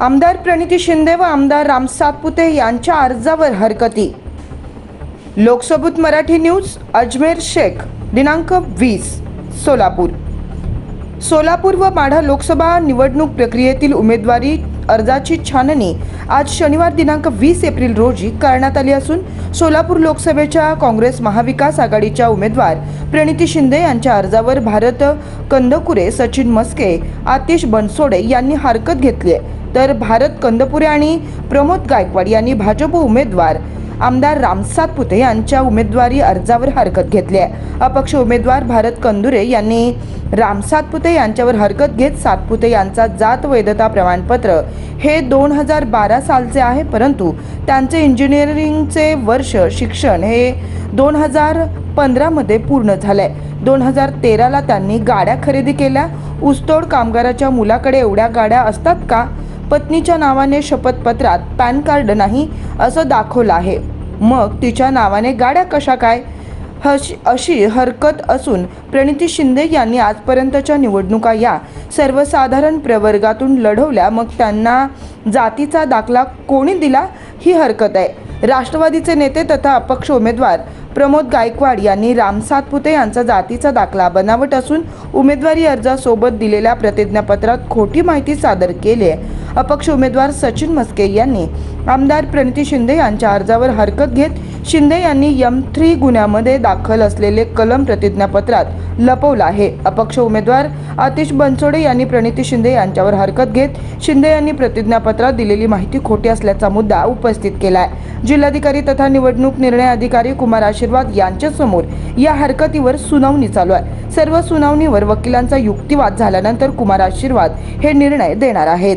आमदार प्रणिती शिंदे व आमदार राम सातपुते यांच्या अर्जावर हरकती. लोकसभूत मराठी न्यूज अजमेर शेख दिनांक वीस सोलापूर. सोलापूर व माढा लोकसभा निवडणूक प्रक्रियेतील उमेदवारी अर्जाची छाननी आज शनिवार दिनांक वीस एप्रिल रोजी करण्यात आली असून सोलापूर लोकसभेच्या काँग्रेस महाविकास आघाडीच्या उमेदवार प्रणिती शिंदे यांच्या अर्जावर भारत कंदकुरे सचिन मस्के आतिश बनसोडे यांनी हरकत घेतली आहे. तर भारत कंदपुरे आणि प्रमोद गायकवाड यांनी भाजप उमेदवार आमदार राम सातपुते यांच्या उमेदवारी अर्जावर हरकत घेतली आहे. अपक्ष उमेदवार भारत कंदुरे यांनी राम सातपुते यांच्यावर हरकत घेत सातपुते यांचा जात वैधता प्रमाणपत्र हे दोन हजार बारा सालचे आहे परंतु त्यांचे इंजिनिअरिंगचे वर्ष शिक्षण हे दोन हजार पंधरामध्ये पूर्ण झालंय. दोन हजार तेराला त्यांनी गाड्या खरेदी केल्या. ऊसतोड कामगाराच्या मुलाकडे एवढ्या गाड्या असतात का? पत्नीच्या नावाने शपथपत्रात पॅन कार्ड नाही असं दाखवलं आहे. मग तिच्या नावाने गाड्या कशा काय? हशी अशी हरकत असून प्रणिती शिंदे यांनी आजपर्यंतच्या निवडणुका या सर्वसाधारण प्रवर्गातून लढवल्या. मग त्यांना जातीचा दाखला कोणी दिला? ही हरकत आहे. राष्ट्रवादीचे नेते तथा अपक्ष उमेदवार प्रमोद गायकवाड यांनी राम सातपुते यांचा जातीचा दाखला बनावट असून उमेदवारी अर्जासोबत दिलेल्या प्रतिज्ञापत्रात खोटी माहिती सादर केली आहे. अपक्ष उमेदवार सचिन मस्के यांनी आमदार प्रणिती शिंदे यांच्या अर्जावर हरकत घेत शिंदे यांनी यम थ्री गुन्ह्यामध्ये दाखल असलेले कलम प्रतिज्ञापत्रात लपवलं आहे. अपक्ष उमेदवार आतिश बनसोडे यांनी प्रणिती शिंदे यांच्यावर हरकत घेत शिंदे यांनी प्रतिज्ञापत्रात दिलेली माहिती खोटी असल्याचा मुद्दा उपस्थित केला आहे जिल्हाधिकारी तथा निवडणूक निर्णय अधिकारी कुमार आशीर्वाद यांच्यासमोर या हरकतीवर सुनावणी चालू आहे. सर्व सुनावणीवर वकिलांचा युक्तिवाद झाल्यानंतर कुमार आशीर्वाद हे निर्णय देणार आहेत.